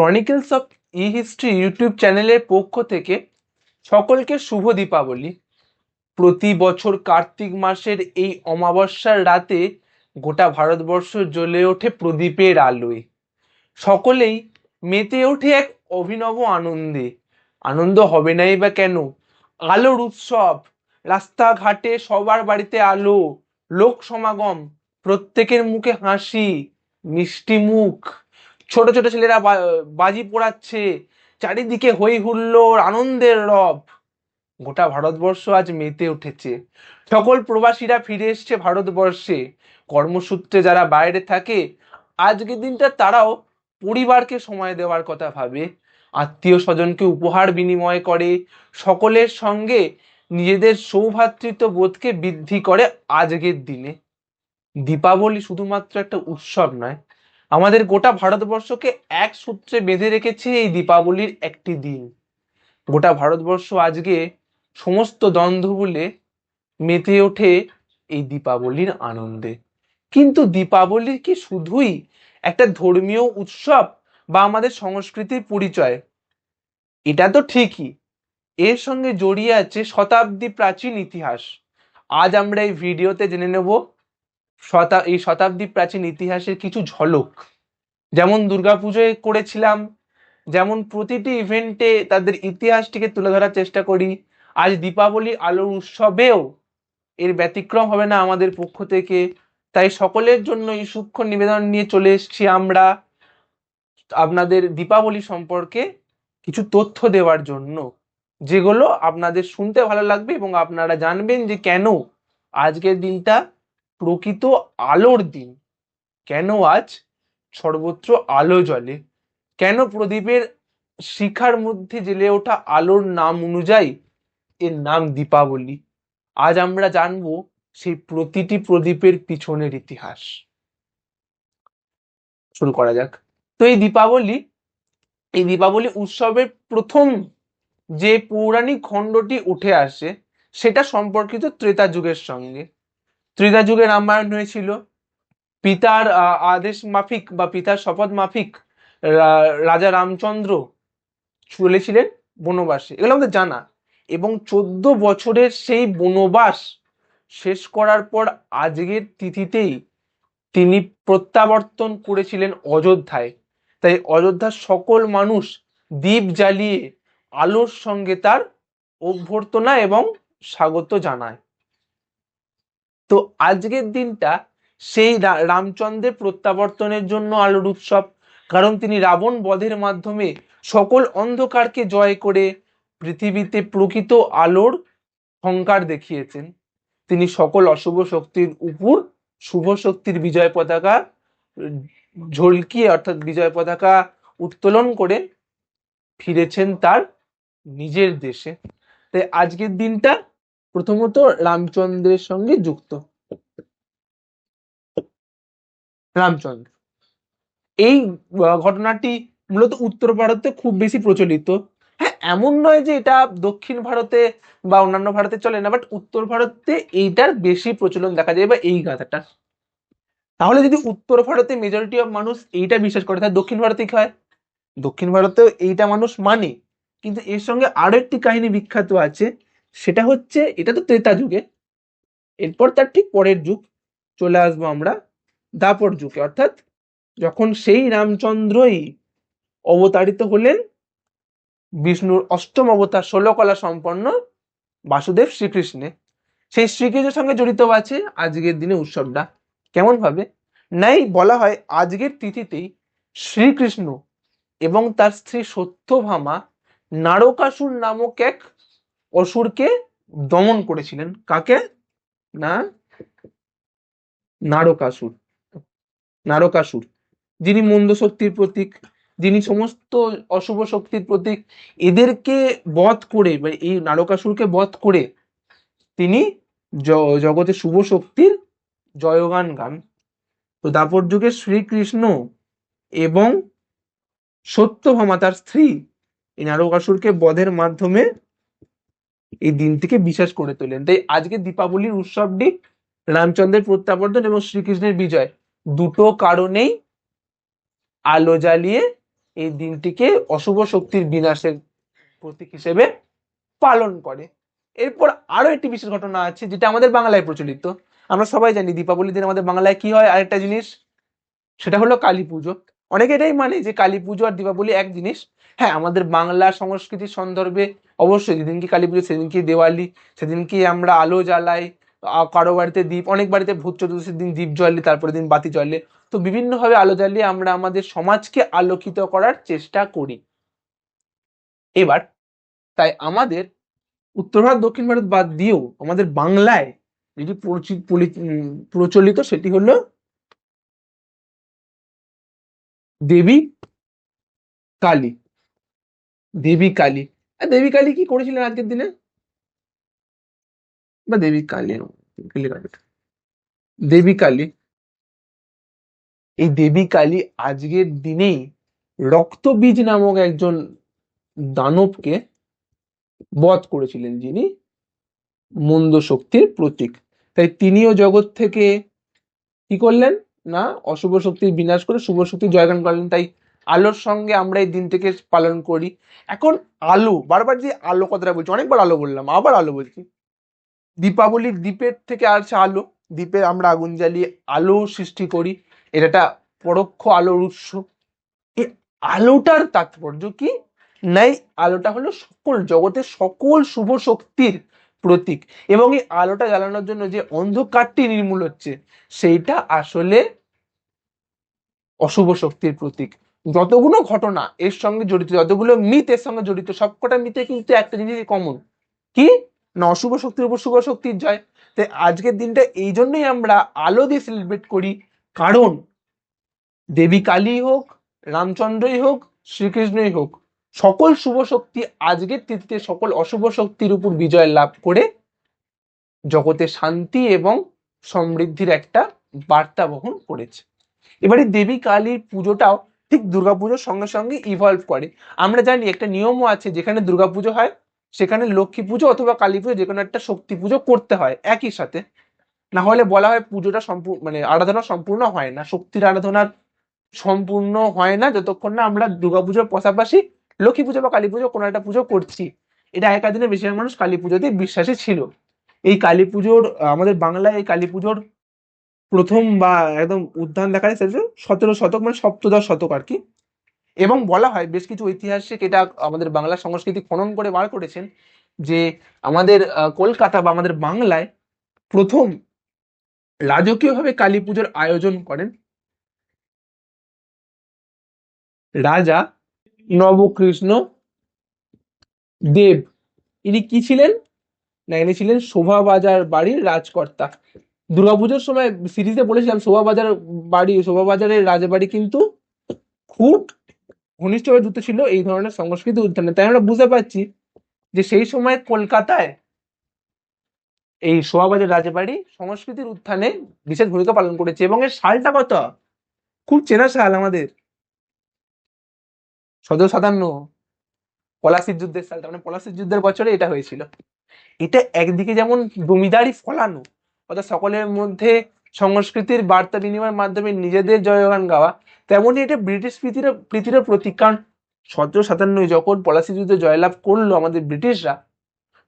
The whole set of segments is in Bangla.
Chronicles of e history YouTube চ্যানেলের পক্ষ থেকে সকলকে শুভ দীপাবলি। প্রতি বছর কার্তিক মাসের এই অমাবস্যার রাতে গোটা ভারতবর্ষ জ্বলে ওঠে প্রদীপের আলোয়। সকলেই মেতে ওঠে এক অভিনব আনন্দে। আনন্দ হবে নাই বা কেন? আলোর উৎসব, রাস্তাঘাটে সবার বাড়িতে আলো, লোক সমাগম, প্রত্যেকের মুখে হাসি, মিষ্টি মুখ। ছোট ছোট ছেলেরা বাজি পোড়াচ্ছে, চারিদিকে হই হুল্লোড়, আনন্দের রব। গোটা ভারতবর্ষ আজ মেতে উঠেছে। সকল প্রবাসীরা ফিরে এসছে ভারতবর্ষে। কর্মসূত্রে যারা বাইরে থাকে, আজকের দিনটা তারাও পরিবারকে সময় দেওয়ার কথা ভাবে। আত্মীয় স্বজনকে উপহার বিনিময় করে। সকলের সঙ্গে নিজেদের সৌভ্রাতৃত্ব বোধকে বৃদ্ধি করে আজকের দিনে। দীপাবলি শুধুমাত্র একটা উৎসব নয় আমাদের গোটা ভারতবর্ষকে এক সূত্রে বেঁধে রেখেছে এই দীপাবলির একটি দিন। গোটা ভারতবর্ষ আজকে সমস্ত দ্বন্দ্ব বলে মেতে ওঠে এই দীপাবলির আনন্দে। কিন্তু দীপাবলি কি শুধুই একটা ধর্মীয় উৎসব বা আমাদের সংস্কৃতির পরিচয়? এটা তো ঠিকই। এর সঙ্গে জড়িয়ে আছে শতাব্দী প্রাচীন ইতিহাস। আজ আমরা এই ভিডিওতে জেনে নেব শতা, এই শতাব্দী প্রাচীন ইতিহাসের কিছু ঝলক। যেমন দুর্গাপুজোয় করেছিলাম, যেমন প্রতিটি ইভেন্টে তাদের ইতিহাসটিকে তুলে ধরার চেষ্টা করি। আজ দীপাবলি আলোর উৎসবেও এর ব্যতিক্রম হবে না আমাদের পক্ষ থেকে। তাই সকলের জন্য এই সূক্ষ্ম নিবেদন নিয়ে চলে এসেছি আমরা আপনাদের দীপাবলি সম্পর্কে কিছু তথ্য দেওয়ার জন্য, যেগুলো আপনাদের শুনতে ভালো লাগবে এবং আপনারা জানবেন যে কেন আজকের দিনটা প্রকৃত আলোর দিন। কেন আজ? সর্বত্র আলো জ্বলে। কেন প্রদীপের শিখার মধ্যে জেলে ওঠা আলোর নাম অনুযায়ী এর নাম দীপাবলি? আজ আমরা জানব সেই প্রতিটি প্রদীপের পিছনের ইতিহাস। শুরু করা যাক। তো এই দীপাবলি এই দীপাবলি উৎসবের প্রথম যে পৌরাণিক খণ্ডটি উঠে আসে, সেটা সম্পর্কিত ত্রেতা যুগের সঙ্গে। ত্রেতা যুগে রামায়ণ হয়েছিল। পিতার আদেশ মাফিক বা পিতার শপথ মাফিক রাজা রামচন্দ্র চলেছিলেন বনবাসে। এগুলো আমাদের জানা। এবং চোদ্দ বছরের সেই বনবাস শেষ করার পর আজকের তিথিতেই তিনি প্রত্যাবর্তন করেছিলেন অযোধ্যায়। তাই অযোধ্যার সকল মানুষ দ্বীপ জ্বালিয়ে আলোর সঙ্গে তার অভ্যর্থনা এবং স্বাগত জানায়। তো আজকের দিনটা সেই রামচন্দ্রের প্রত্যাবর্তনের জন্য আলোর উৎসব। কারণ তিনি রাবণ বধের মাধ্যমে সকল অন্ধকারকে জয় করে পৃথিবীতে প্রকৃত আলোর সংকার দেখিয়েছেন। তিনি সকল অশুভ শক্তির উপর শুভ শক্তির বিজয় পতাকা, ঝলকিয়ে অর্থাৎ বিজয় পতাকা উত্তোলন করে ফিরেছেন তার নিজের দেশে। তাই আজকের দিনটা প্রথমত রামচন্দ্রের সঙ্গে যুক্ত। রামচন্দ্র। এই ঘটনাটি মূলত উত্তর ভারতে খুব বেশি প্রচলিত। হ্যাঁ এমন নয় যে এটা দক্ষিণ ভারতে বা অন্যান্য ভারতে চলে না বাট উত্তর ভারতে এইটার বেশি প্রচলন দেখা যায় বা এই গাথাটা। তাহলে যদি উত্তর ভারতে মেজরিটি অফ মানুষ এইটা বিশ্বাস করে, তাহলে দক্ষিণ ভারতে কি হয়? দক্ষিণ ভারতেও এইটা মানুষ মানে। কিন্তু এর সঙ্গে আরও একটি কাহিনী বিখ্যাত আছে সেটা হচ্ছে, এটা তো ত্রেতা যুগে। এরপর তার ঠিক পরের যুগ চলে আসব আমরা দাপর যুগে। অর্থাৎ যখন সেই রামচন্দ্রই অবতারিত হলেন, বিষ্ণুর অষ্টম অবতার ষোলো কলা সম্পন্ন বাসুদেব শ্রীকৃষ্ণে। সেই শ্রীকৃষ্ণের সঙ্গে জড়িত আছে আজকের দিনে উৎসবটা। কেমন ভাবে নাই, বলা হয় আজকের তিথিতেই শ্রীকৃষ্ণ এবং তার স্ত্রী সত্যভামা নারকাসুর নামক এক অসুরকে দমন করেছিলেন। কাকে? না, নারকাসুর। নারকাসুর। যিনি মন্দ শক্তির প্রতীক, যিনি সমস্ত অশুভ শক্তির প্রতীক, এদেরকে বধ করে বা এই নারকাসুরকে বধ করে তিনি জগতে শুভ শক্তির জয়গান গান। তো দাপর যুগে শ্রীকৃষ্ণ এবং সত্যভামা, তার স্ত্রী, এই নারকাসুরকে বধের মাধ্যমে এই দিনটিকে বিশেষ করে তোলেন। তাই আজকে দীপাবলির উৎসবটি রামচন্দ্রের প্রত্যাবর্তন এবং শ্রীকৃষ্ণের বিজয়। দুটো কারণেই আলো জ্বালিয়ে এই দিনটিকে অশুভ শক্তির বিনাশের প্রতীক হিসেবে পালন করে। এরপর আরও একটি বিশেষ ঘটনা আছে, যেটা আমাদের বাংলায় প্রচলিত। আমরা সবাই জানি দীপাবলির দিন আমাদের বাংলায় কি হয়, আরেকটা জিনিস, সেটা হলো কালী পুজো। অনেকে এটাই মানে যে কালী পুজো আর দীপাবলি এক জিনিস। হ্যাঁ আমাদের বাংলা সংস্কৃতির সন্দর্ভে অবশ্যই, যেদিনকে কালী পুজো সেদিনকে দেওয়ালি, সেদিনকে আমরা আলো জ্বালাই কারও বাড়িতে দ্বীপ অনেক বাড়িতে ভূত চতুর্দশীর দিন দ্বীপ জ্বলে তারপরে দিন বাতি জ্বলে। তো বিভিন্নভাবে আলো জ্বালিয়ে আমরা আমাদের সমাজকে আলোকিত করার চেষ্টা করি। এবার, তাই আমাদের উত্তর ভারত, দক্ষিণ ভারত বাদ দিয়েও আমাদের বাংলায় যেটি প্রচলিত সেটি হলো দেবী কালী। দেবী কালী। দেবী কালী কি করেছিলেন আজকের দিনে? বা দেবী কালী। দেবী কালী এই দেবী কালী আজকের দিনেই রক্তবীজ নামক একজন দানবকে বধ করেছিলেন যিনি মন্দ শক্তির প্রতীক। তাই তিনিও জগৎ থেকে কি করলেন? না, অশুভ শক্তির বিনাশ করে শুভ শক্তির জয়গান করলেন। তাই আলোর সঙ্গে আমরা এই দিনটিকে পালন করি। এখন আলো, বারবার যে আলো কথাটা বলছি, অনেকবার আলো বললাম, আবার আলো বলছি। দীপাবলির দ্বীপের থেকে আসছে আলো দ্বীপে আমরা আগুন জ্বালিয়ে আলো সৃষ্টি করি। এটা পরোক্ষ আলোর উৎস। এই আলোটার তাৎপর্য কি? নাই আলোটা হলো সকল, জগতের সকল শুভ শক্তির প্রতীক। এবং এই আলোটা জ্বালানোর জন্য যে অন্ধকারটি নির্মূল হচ্ছে, সেইটা আসলে অশুভ শক্তির প্রতীক। যতগুলো ঘটনা এর সঙ্গে জড়িত, যতগুলো মিথ এর সঙ্গে জড়িত, সবকটা মিথে কিন্তু একটা জিনিস কমন কি? না, অশুভ শক্তির উপর শুভ শক্তির জয়। তাই আজকের দিনটা এই জন্যই আমরা আলো দিয়ে সেলিব্রেট করি। কারণ দেবী কালী হোক, রামচন্দ্রই হোক, শ্রীকৃষ্ণই হোক, সকল শুভ শক্তি আজকের তিথিতে সকল অশুভ শক্তির উপর বিজয় লাভ করে জগতে শান্তি এবং সমৃদ্ধির একটা বার্তা বহন করেছে। এবারে দেবী কালীর পুজোটাও ঠিক দুর্গাপুজোর সঙ্গে সঙ্গে ইভলভ করে। আমরা জানি একটা নিয়মও আছে, যেখানে দুর্গাপুজো হয়, সেখানে লক্ষ্মী পুজো অথবা কালী পুজো যে কোনো একটা শক্তি পুজো করতে হয় একই সাথে। না হলে বলা হয় পুজোটা সম্পূর্ণ মানে আরাধনা সম্পূর্ণ হয় না, শক্তির আরাধনার সম্পূর্ণ হয় না, যতক্ষণ না আমরা দুর্গাপুজোর পাশাপাশি লক্ষ্মী পুজো বা কালী পুজো কোনো একটা পুজো করছি। এটা আগেকার দিনে বেশিরভাগ মানুষ কালী পুজোতে বিশ্বাসী ছিল। এই কালী পুজোর, আমাদের বাংলায় এই কালী পুজোর প্রথম বা একদম উদ্যান দেখা যায়, সেটা সতেরো শতক মানে সপ্তদশ শতক আর কি। এবং বলা হয় বেশ কিছু ঐতিহাসিক, এটা আমাদের বাংলা সংস্কৃতি খনন করে বার করেছেন যে আমাদের কলকাতা বা আমাদের বাংলায় প্রথম রাজকীয়ভাবে কালী পুজোর আয়োজন করেন রাজা নবকৃষ্ণ দেব। ইনি কি ছিলেন? না, ইনি ছিলেন শোভাবাজার বাড়ির রাজকর্তা। দুর্গাপুজোর সময় সিরিজে বলেছিলাম শোভাবাজার বাড়ি, শোভাবাজারের রাজবাড়ি কিন্তু খুব ঘনিষ্ঠভাবে যুক্ত ছিল এই ধরনের সংস্কৃতি উত্থানে তাই আমরা বুঝতে পারছি যে সেই সময় কলকাতায় এই শোভাবাজার রাজবাড়ি সংস্কৃতির উত্থানে বিশেষ ভূমিকা পালন করেছে এবং এর সালটা কত? খুব চেনা সাল আমাদের। সতেরো সাতান্ন পলাশির যুদ্ধের সালটা মানে পলাশির যুদ্ধের বছরে এটা হয়েছিল। এটা একদিকে যেমন জমিদারি ফলানো অর্থাৎ সকলের মধ্যে সংস্কৃতির বার্তা বিনিময়ের মাধ্যমে নিজেদের জয়গান গাওয়া তেমনই এটা ব্রিটিশ প্রীতির প্রীতির প্রতীক। কারণ সতেরো সাতান্নয় যখন পলাশি যুদ্ধে জয়লাভ করল আমাদের ব্রিটিশরা,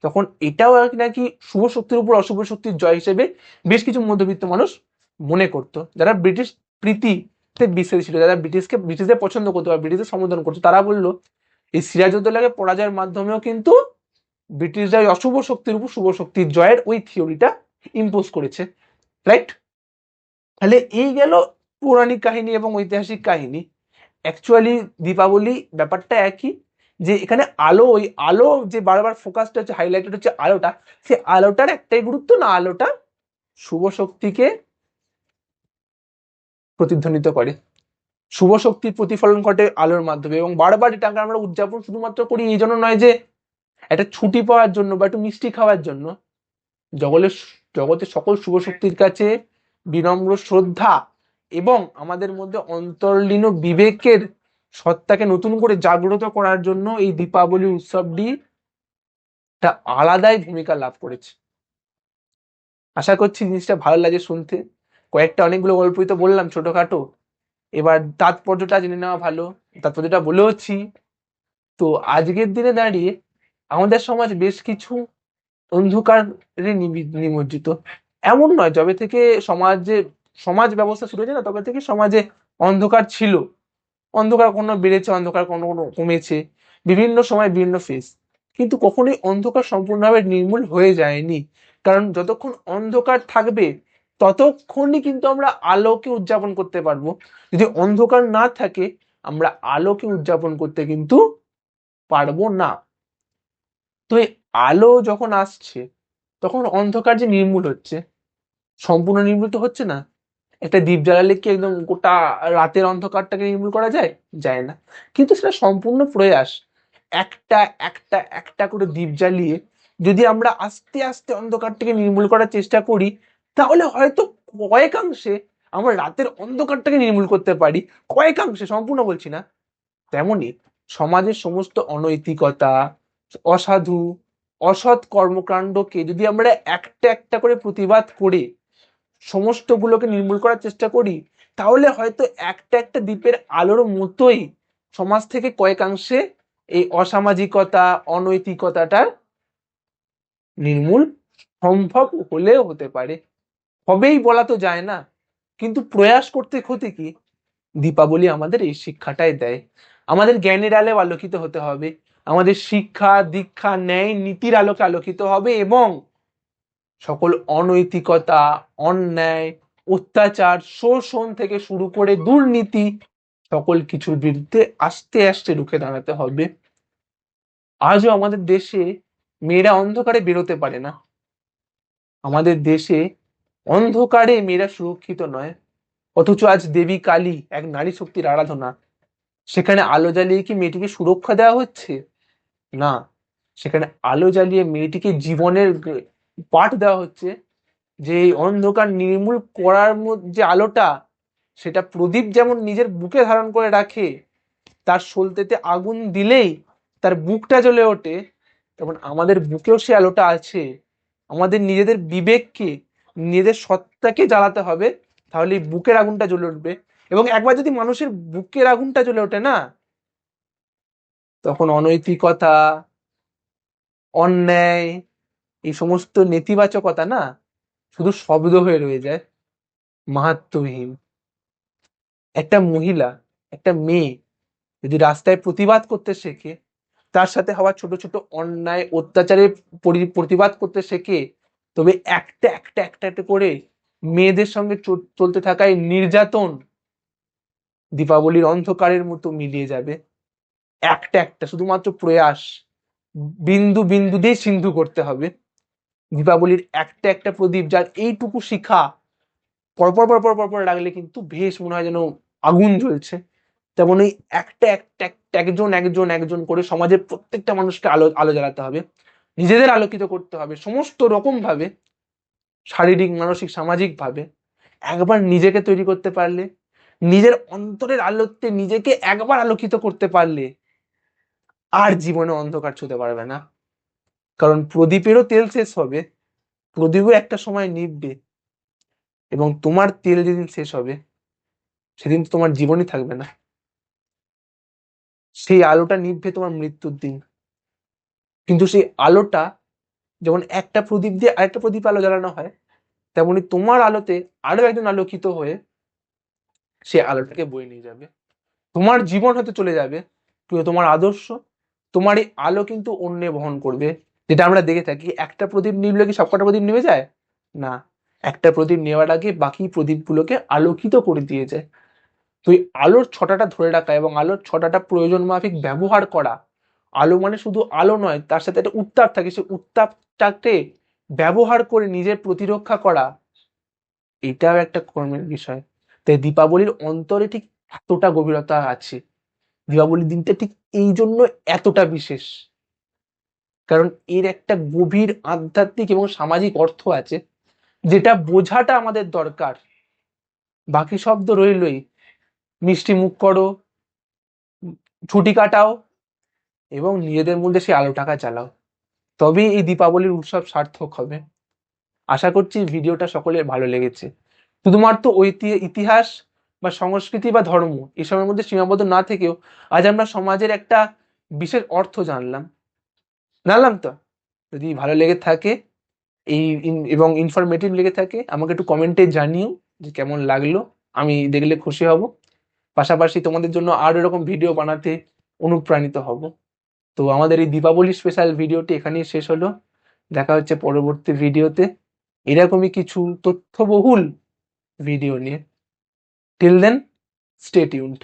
তখন এটাও নাকি শুভ শক্তির উপর অশুভ শক্তির জয় হিসেবে বেশ কিছু মধ্যবিত্ত মানুষ মনে করতো। যারা ব্রিটিশ প্রীতিতে বিশ্বাসী ছিল, যারা ব্রিটিশকে, ব্রিটিশদের পছন্দ করতো বা ব্রিটিশদের সমর্থন করতো, তারা বলল, এই সিরাজউদ্দৌলাকে পরাজয়ের মাধ্যমেও কিন্তু ব্রিটিশরা অশুভ শক্তির উপর শুভ শক্তির জয়ের ওই থিওরিটা ইম্পোজ করেছে রাইট তাহলে এই গেল পৌরাণিক কাহিনী এবং ঐতিহাসিক কাহিনী। অ্যাকচুয়ালি দীপাবলি ব্যাপারটা একই, যে এখানে আলো, ওই আলো যে বারবার ফোকাসটা হচ্ছে হাইলাইটেড হচ্ছে আলোটা সেই আলোটার একটাই গুরুত্ব না, আলোটা শুভ শক্তিকে প্রতিধ্বনিত করে। শুভ শক্তির প্রতিফলন ঘটে আলোর মাধ্যমে এবং বারবার এটাকে আমরা উদযাপন শুধুমাত্র করি, এই জন্য নয় যে, একটা ছুটি পাওয়ার জন্য বা একটু মিষ্টি খাওয়ার জন্য, জগলের জগতের সকল শুভ শক্তির কাছে বিনম্র শ্রদ্ধা এবং আমাদের মধ্যে অন্তর্লীন বিবেকের সত্তাকে নতুন করে জাগ্রত করার জন্য এই দীপাবলি উৎসবটি একটা আলাদাই ভূমিকা লাভ করেছে। আশা করছি জিনিসটা ভালো লাগে শুনতে। কয়েকটা অনেকগুলো গল্পই তো বললাম ছোটখাটো। এবার তাৎপর্যটা জেনে নেওয়া ভালো। তাৎপর্যটা বলেওছি। তো আজকের দিনে দাঁড়িয়ে আমাদের সমাজ বেশ কিছু অন্ধকারে নিমজ্জিত। এমন নয়, যবে থেকে সমাজে, সমাজ ব্যবস্থা শুরু হয়েছে না, তবে থেকে সমাজে অন্ধকার ছিল। অন্ধকার কোনো বেড়েছে, অন্ধকার কোনো কোনো কমেছে। বিভিন্ন সময় বিভিন্ন ফেস কিন্তু কখনোই অন্ধকার সম্পূর্ণভাবে নির্মূল হয়ে যায়নি। কারণ যতক্ষণ অন্ধকার থাকবে, ততক্ষণই কিন্তু আমরা আলোকে উদযাপন করতে পারব। যদি অন্ধকার না থাকে, আমরা আলোকে উদযাপন করতে কিন্তু পারব না। তো আলো যখন আসছে, তখন অন্ধকার যে নির্মূল হচ্ছে, সম্পূর্ণ নির্মূল তো হচ্ছে না। একটা দ্বীপ জ্বালালে কি একদম গোটা রাতের অন্ধকারটাকে নির্মূল করা যায়? যায় না। কিন্তু সেটা সম্পূর্ণ প্রয়াস। একটা একটা একটা করে দ্বীপ জ্বালিয়ে যদি আমরা আস্তে আস্তে অন্ধকারটাকে নির্মূল করার চেষ্টা করি, তাহলে হয়তো কয়েকাংশে আমরা রাতের অন্ধকারটাকে নির্মূল করতে পারি। কয়েকাংশে, সম্পূর্ণ বলছি না। তেমনি সমাজের সমস্ত অনৈতিকতা, অসাধু অসৎ কর্মকাণ্ডকে যদি আমরা একটা একটা করে প্রতিবাদ করে সমস্তগুলোকে নির্মূল করার চেষ্টা করি, তাহলে হয়তো একটা একটা দ্বীপের আলোর মতোই সমাজ থেকে কয়েকাংশে এই অসামাজিকতা অনৈতিকতাটার নির্মূল সম্ভব হলেও হতে পারে। হবেই বলা তো যায় না, কিন্তু প্রয়াস করতে ক্ষতি কি? দীপাবলি আমাদের এই শিক্ষাটাই দেয়। আমাদের জ্ঞানের আলো আলোকিত হতে হবে। আমাদের শিক্ষা, দীক্ষা, ন্যায় নীতির আলোকে আলোকিত হবে এবং সকল অনৈতিকতা, অন্যায়, অত্যাচার, শোষণ থেকে শুরু করে দুর্নীতি সকল কিছুর বিরুদ্ধে আস্তে আস্তে রুখে দাঁড়াতে হবে। আজও আমাদের দেশে মেয়েরা অন্ধকারে বেরোতে পারে না। আমাদের দেশে অন্ধকারে মেয়েরা সুরক্ষিত নয়। অথচ আজ দেবী কালী, এক নারী শক্তির আরাধনা। সেখানে আলো জ্বালিয়ে কি মেয়েটিকে সুরক্ষা দেওয়া হচ্ছে? না, সেখানে আলো জ্বালিয়ে মেয়েটিকে জীবনের পাঠ দেওয়া হচ্ছে যে এই অন্ধকার নির্মূল করার যে আলোটা, সেটা প্রদীপ যেমন নিজের বুকে ধারণ করে রাখে, তার সলতেতে আগুন দিলেই তার বুকটা জ্বলে ওঠে, তেমন আমাদের বুকেও সে আলোটা আছে। আমাদের নিজেদের বিবেককে, নিজেদের সত্তাকে জ্বালাতে হবে, তাহলে বুকের আগুনটা জ্বলে উঠবে। এবং একবার যদি মানুষের বুকের আগুনটা জ্বলে ওঠে না তখন অনৈতিকতা, অন্যায়, এই সমস্ত নেতিবাচকতা না শুধু শব্দ হয়ে রয়ে যায়। মাহাত্মহীন একটা মহিলা, একটা মেয়ে যদি রাস্তায় প্রতিবাদ করতে শেখে, তার সাথে হওয়া ছোট ছোট অন্যায়, অত্যাচারের পরি- প্রতিবাদ করতে শেখে, তবে একটা একটা একটা একটা করে মেয়েদের সঙ্গে চলতে থাকায় নির্যাতন দীপাবলির অন্ধকারের মতো মিলিয়ে যাবে। একটা একটা, শুধুমাত্র প্রয়াস, বিন্দু বিন্দু দিয়ে সিন্ধু করতে হবে। দীপাবলির একটা একটা প্রদীপ, যার এইটুকু শিখা, পরপর পরপর পরপর লাগলে কিন্তু বেশ মনে হয় যেন আগুন জ্বলছে। তেমন একটা একটা একটা, একজন একজন একজন করে সমাজের প্রত্যেকটা মানুষকে আলো আলো জ্বালাতে হবে, নিজেদের আলোকিত করতে হবে, সমস্ত রকম ভাবে, শারীরিক, মানসিক, সামাজিক ভাবে, একবার নিজেকে তৈরি করতে পারলে, নিজের অন্তরের আলোতে নিজেকে একবার আলোকিত করতে পারলে আর জীবনে অন্ধকার ছুতে পারবে না। কারণ প্রদীপেরও তেল শেষ হবে, প্রদীপও একটা সময় নিভবে এবং তোমার তেল যেদিন শেষ হবে, সেদিন তোমার জীবনই থাকবে না। সেই আলোটা নিভবে তোমার মৃত্যুর দিন। কিন্তু সেই আলোটা যেমন একটা প্রদীপ দিয়ে আরেকটা প্রদীপ আলো জ্বালানো হয়, তেমনি তোমার আলোতে আরও একজন আলোকিত হয়ে সে আলোটাকে বয়ে নিয়ে যাবে। তোমার জীবন হতে চলে যাবে কিন্তু তোমার আদর্শ তোমার এই আলো কিন্তু অন্যে বহন করবে। যেটা আমরা দেখে থাকি, একটা প্রদীপ নিভলে কি সবকটা প্রদীপ নিভে যায়? না। একটা প্রদীপ নেওয়ার আগে বাকি প্রদীপগুলোকে আলোকিত করে দিয়ে যায়। আলোর ছটাটা ধরে রাখা এবং আলোর ছটাটা প্রয়োজন মাফিক ব্যবহার করা, আলো মানে শুধু আলো নয়, তার সাথে একটা উত্তাপ থাকে। সেই উত্তাপটাকে ব্যবহার করে নিজের প্রতিরক্ষা করা, এটাও একটা কর্মের বিষয়। তাই দীপাবলির অন্তরে ঠিক এতটা গভীরতা আছে। দীপাবলির দিনটা ঠিক এই জন্য এতটা বিশেষ। কারণ এর একটা গভীর আধ্যাত্মিক এবং সামাজিক অর্থ আছে, যেটা বোঝাটা আমাদের দরকার। বাকি শব্দ রইলই। মিষ্টি মুখ করো, ছুটি কাটাও এবং নিজেদের মধ্যে সেই আলো টাকা চালাও। তবেই এই দীপাবলির উৎসব সার্থক হবে। আশা করছি ভিডিওটা সকলের ভালো লেগেছে। শুধুমাত্র ঐতি ইতিহাস বা সংস্কৃতি বা ধর্ম এসবের মধ্যে সীমাবদ্ধ না থেকেও আজ আমরা সমাজের একটা বিশেষ অর্থ জানলাম। জানলাম তো? যদি ভালো লেগে থাকে, এই এবং ইনফরমেটিভ লেগে থাকে, আমাকে একটু কমেন্টে জানিও যে কেমন লাগল। আমি দেখলে খুশি হব। পাশাপাশি তোমাদের জন্য আরও এরকম ভিডিও বানাতে অনুপ্রাণিত হব। তো আমাদের এই দীপাবলি স্পেশাল ভিডিওটি এখানেই শেষ হলো। দেখা হচ্ছে পরবর্তী ভিডিওতে এরকমই কিছু তথ্যবহুল ভিডিও নিয়ে। Till then stay tuned